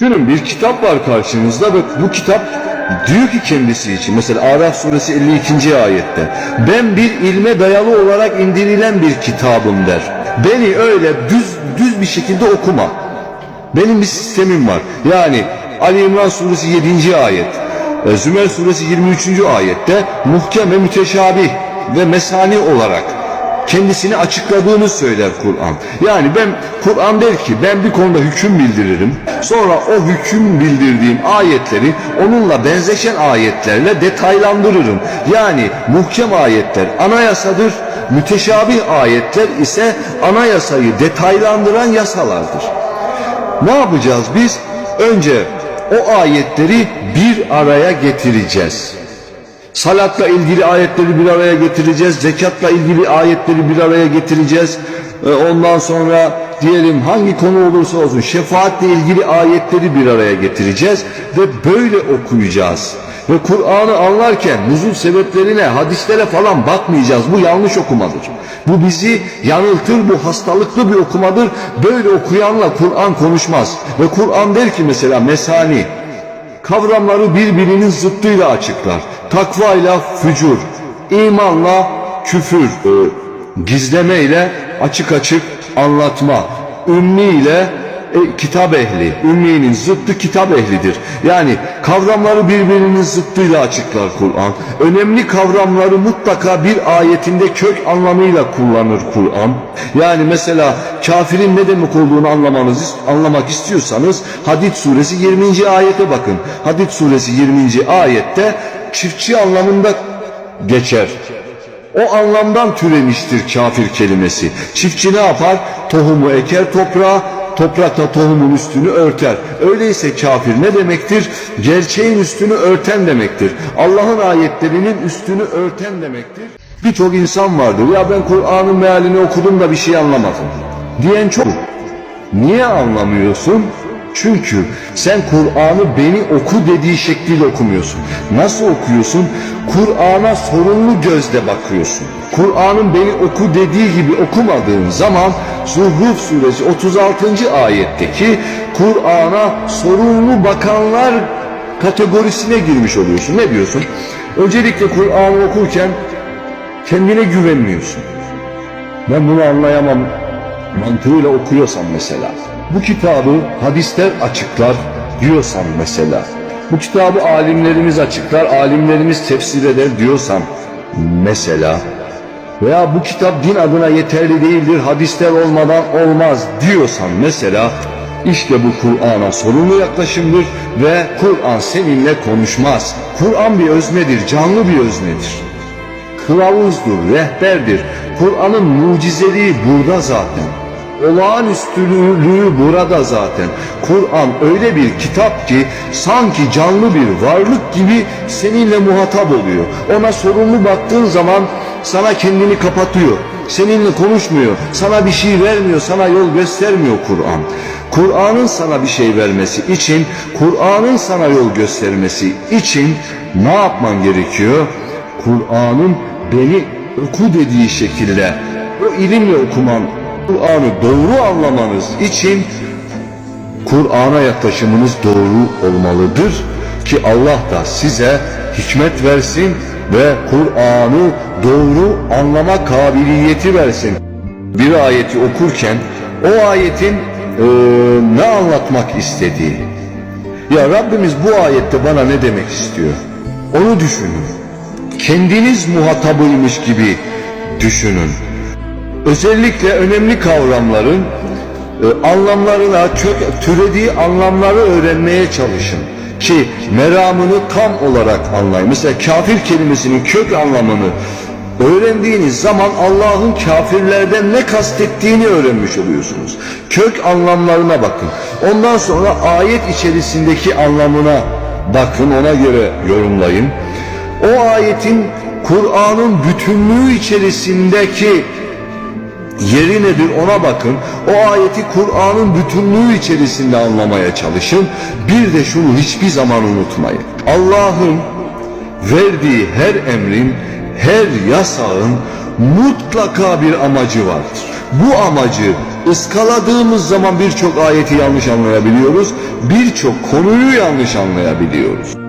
Düşünün bir kitap var karşınızda ve bu kitap diyor ki kendisi için mesela Araf suresi 52. ayette ben bir ilme dayalı olarak indirilen bir kitabım der. Beni öyle düz düz bir şekilde okuma. Benim bir sistemim var. Yani Ali İmran suresi 7. ayet, e, Zümer suresi 23. ayette muhkem ve müteşabih ve mesani olarak kendisini açıkladığını söyler Kur'an. Yani ben Kur'an der ki ben bir konuda hüküm bildiririm. Sonra o hüküm bildirdiğim ayetleri onunla benzeşen ayetlerle detaylandırırım. Yani muhkem ayetler anayasadır. Müteşabih ayetler ise anayasayı detaylandıran yasalardır. Ne yapacağız biz? Önce o ayetleri bir araya getireceğiz. Salatla ilgili ayetleri bir araya getireceğiz. Zekatla ilgili ayetleri bir araya getireceğiz. Ee, Ondan sonra diyelim hangi konu olursa olsun şefaatle ilgili ayetleri bir araya getireceğiz ve böyle okuyacağız. Ve Kur'an'ı anlarken nuzul sebeplerine, hadislere falan bakmayacağız. Bu yanlış okumadır. Bu bizi yanıltır, bu hastalıklı bir okumadır. Böyle okuyanla Kur'an konuşmaz. Ve Kur'an der ki mesela mesani, kavramları birbirinin zıttıyla açıklar. Takvayla fücur, imanla küfür, e, gizlemeyle açık açık anlatma, ümmi ile e, kitap ehli, ümminin zıttı kitap ehlidir. Yani kavramları birbirinin zıttıyla açıklar Kur'an. Önemli kavramları mutlaka bir ayetinde kök anlamıyla kullanır Kur'an. Yani mesela kafirin ne demek olduğunu anlamanız, anlamak istiyorsanız Hadid suresi 20. ayete bakın. Hadid suresi 20. ayette çiftçi anlamında geçer. O anlamdan türemiştir kafir kelimesi. Çiftçi ne yapar? Tohumu eker toprağa, toprakla tohumun üstünü örter. Öyleyse kafir ne demektir? Gerçeğin üstünü örten demektir. Allah'ın ayetlerinin üstünü örten demektir. Birçok insan vardır. Ya ben Kur'an'ın mealini okudum da bir şey anlamadım. Diyen çok. Niye anlamıyorsun? Çünkü sen Kur'an'ı beni oku dediği şekliyle okumuyorsun. Nasıl okuyorsun? Kur'an'a sorumlu gözle bakıyorsun. Kur'an'ın beni oku dediği gibi okumadığın zaman Zuhruf suresi 36. ayetteki Kur'an'a sorumlu bakanlar kategorisine girmiş oluyorsun. Ne diyorsun? Öncelikle Kur'an'ı okurken kendine güvenmiyorsun. Ben bunu anlayamam mantığıyla okuyorsan mesela. Bu kitabı hadisler açıklar diyorsan mesela. Bu kitabı alimlerimiz açıklar, alimlerimiz tefsir eder diyorsan mesela. Veya bu kitap din adına yeterli değildir, hadisler olmadan olmaz diyorsan mesela. İşte bu Kur'an'a sorumlu yaklaşımdır ve Kur'an seninle konuşmaz. Kur'an bir öznedir, canlı bir öznedir kılavuzdur, rehberdir. Kur'an'ın mucizeliği burada zaten. Olağanüstülüğü burada zaten. Kur'an öyle bir kitap ki sanki canlı bir varlık gibi seninle muhatap oluyor. Ona sorumlu baktığın zaman sana kendini kapatıyor. Seninle konuşmuyor. Sana bir şey vermiyor. Sana yol göstermiyor Kur'an. Kur'an'ın sana bir şey vermesi için, Kur'an'ın sana yol göstermesi için ne yapman gerekiyor? Kur'an'ın beni oku dediği şekilde o ilimle okuman, Kur'an'ı doğru anlamanız için Kur'an'a yaklaşımınız doğru olmalıdır ki Allah da size hikmet versin ve Kur'an'ı doğru anlama kabiliyeti versin. Bir ayeti okurken o ayetin eee, ne anlatmak istediği. Ya Rabbimiz bu ayette bana ne demek istiyor? Onu düşünün kendiniz muhatabıymış gibi düşünün. Özellikle önemli kavramların e, anlamlarına, kök, türediği anlamları öğrenmeye çalışın. Ki meramını tam olarak anlayın. Mesela kafir kelimesinin kök anlamını öğrendiğiniz zaman Allah'ın kafirlerden ne kastettiğini öğrenmiş oluyorsunuz. Kök anlamlarına bakın. Ondan sonra ayet içerisindeki anlamına bakın, ona göre yorumlayın. O ayetin Kur'an'ın bütünlüğü içerisindeki yeri nedir ona bakın. O ayeti Kur'an'ın bütünlüğü içerisinde anlamaya çalışın. Bir de şunu hiçbir zaman unutmayın. Allah'ın verdiği her emrin, her yasağın mutlaka bir amacı vardır. Bu amacı ıskaladığımız zaman birçok ayeti yanlış anlayabiliyoruz, birçok konuyu yanlış anlayabiliyoruz.